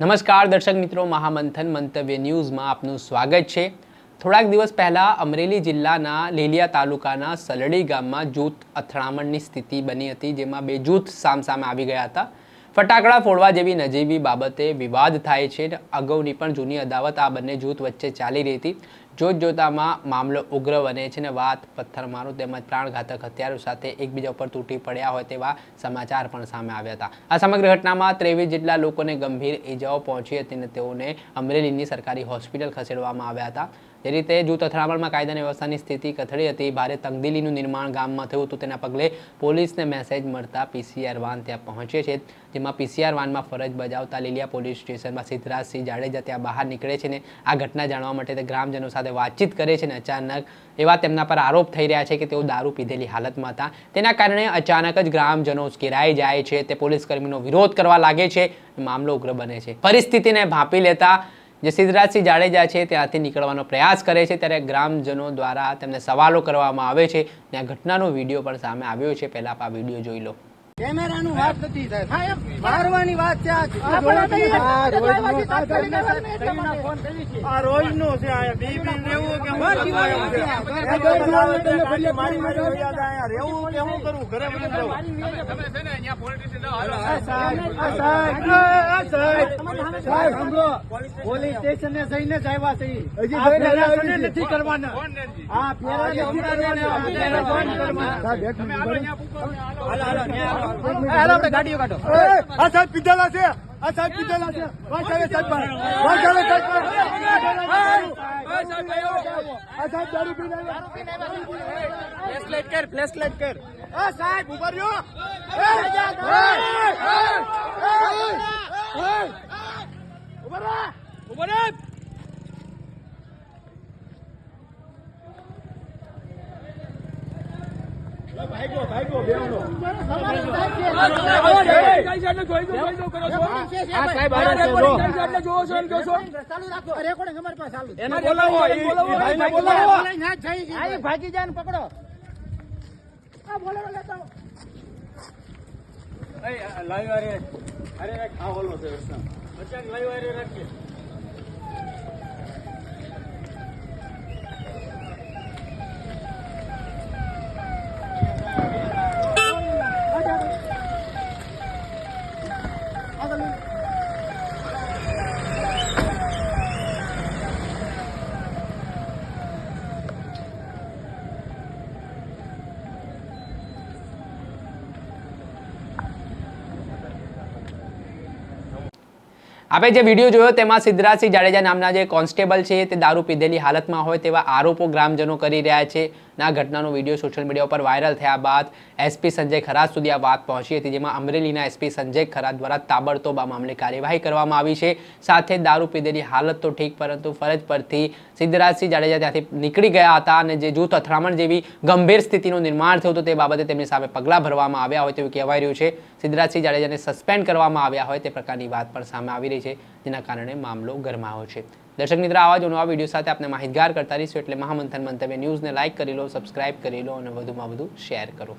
નમસ્કાર દર્શક મિત્રો, મહામંથન મંતવ્ય ન્યૂઝમાં આપનું સ્વાગત છે. થોડાક દિવસ પહેલાં અમરેલી જિલ્લાના લીલિયા તાલુકાના સલડી ગામમાં જૂથ અથડામણની સ્થિતિ બની હતી, જેમાં બે જૂથ સામસામે આવી ગયા હતા. ફટાકડા ફોડવા જેવી નજીવી બાબતે વિવાદ થાય છે અગાઉની પણ જૂની અદાવત આ બંને જૂથ વચ્ચે ચાલી રહી હતી. જોત જોતામાં મામલો ઉગ્ર બને છે ને વાત પથ્થરમારો તેમજ પ્રાણઘાતક હથિયારો સાથે એકબીજા ઉપર તૂટી પડ્યા હોય તેવા સમાચાર પણ સામે આવ્યા હતા. આ સમગ્ર ઘટનામાં ત્રેવીસ જેટલા લોકોને ગંભીર ઈજાઓ પહોંચી હતી અને તેઓને અમરેલીની સરકારી હોસ્પિટલ ખસેડવામાં આવ્યા હતા. જે રીતે જૂથ અથડામણમાં કાયદાની વ્યવસ્થાની સ્થિતિ કથળી હતી. ભારે તંગદિલીનું નિર્માણ ગામમાં થયું હતું. તેના પગલે પોલીસને મેસેજ મળતા પીસીઆર વાન ત્યાં પહોંચે છે. જેમાં પીસીઆર વાનમાં ફરજ બજાવતા લીલિયા પોલીસ સ્ટેશનમાં સિદ્ધરાજસિંહ જાડેજા ત્યાં બહાર નીકળે છે ને આ ઘટના જાણવા માટે તે ગ્રામજનો સાથે વાતચીત કરે છે ને અચાનક એવા તેમના પર આરોપ થઈ રહ્યા છે કે તેઓ દારૂ પીધેલી હાલતમાં હતા. તેના કારણે અચાનક જ ગ્રામજનો ઉશ્કેરાઈ જાય છે. તે પોલીસ કર્મીનો વિરોધ કરવા લાગે છે. મામલો ઉગ્ર બને છે. પરિસ્થિતિને ભાંપી લેતા જે સિદ્ધરાજસિંહ જાડેજા છે ત્યાંથી નીકળવાનો પ્રયાસ કરે છે ત્યારે ગ્રામજનો દ્વારા તેમને સવાલો કરવામાં આવે છે. અને આ ઘટનાનો વીડિયો પણ સામે આવ્યો છે. પહેલા આપ આ વીડિયો જોઈ લો. કેમેરાનું વાત નથી સાહેબ. મારવાની છે આ. રોજનું છે. આ રહેવું કે રહેવું કે? ઘરે બધું સ્ટેશન. પોલીસ સ્ટેશને જઈને જ આવ્યા છે કોને નથી કરવાના? આ ફેરા નથી ગાડીઓ કાઢો. સાહેબ પીધેલા છે. આ સાહેબ પીધેલા છે. વાંચ આવે સાહેબ પર. આવે સાહેબ આ સાહેબ દારૂ પીને આવ્યા. ફ્લેશલાઇટ કર ફ્લેશલાઇટ કર. આ સાહેબ ઊભા રહ્યો. ભાગી જાય પકડો લાઈવ અરે અરે આ ઓલો છે બચાક લાઈવ અરે રાખીએ આપણે જે વીડિયો જોયો તેમાં સિદ્ધરાજસિંહ જાડેજા નામના જે કોન્સ્ટેબલ છે તે દારૂ પીધેલી હાલતમાં હોય તેવા આરોપો ગ્રામજનો કરી રહ્યા છે. આ ઘટનાનો વીડિયો સોશિયલ મીડિયા ઉપર વાયરલ થયા બાદ એસપી સંજય ખરાજ સુધી આ વાત પહોંચી હતી, જેમાં અમરેલીના એસપી સંજય ખરાત દ્વારા તાબડતોબ આ મામલે કાર્યવાહી કરવામાં આવી છે. સાથે દારૂ પીધેલી હાલત તો ઠીક, પરંતુ ફરજ પરથી સિદ્ધરાજસિંહ જાડેજા ત્યાંથી નીકળી ગયા હતા અને જે જૂથ અથડામણ જેવી ગંભીર સ્થિતિનું નિર્માણ થયું હતું તે બાબતે તેમની સામે પગલાં ભરવામાં આવ્યા હોય તેવું કહેવાય રહ્યું છે. સિદ્ધરાજસિંહ જાડેજાને સસ્પેન્ડ કરવામાં આવ્યા હોય તે પ્રકારની વાત પણ સામે આવી રહી છે, જેના કારણે મામલો ગરમાયો છે. દર્શક મિત્રો, આવા જ નવા વીડિયો સાથે આપણે માહિતગાર કરતા રહીશું. એટલે મહામંથન મંતવ્ય ન્યૂઝને લાઇક કરી લો સબસ્ક્રાઇબ કરી લો અને વધુમાં વધુ શેર કરો.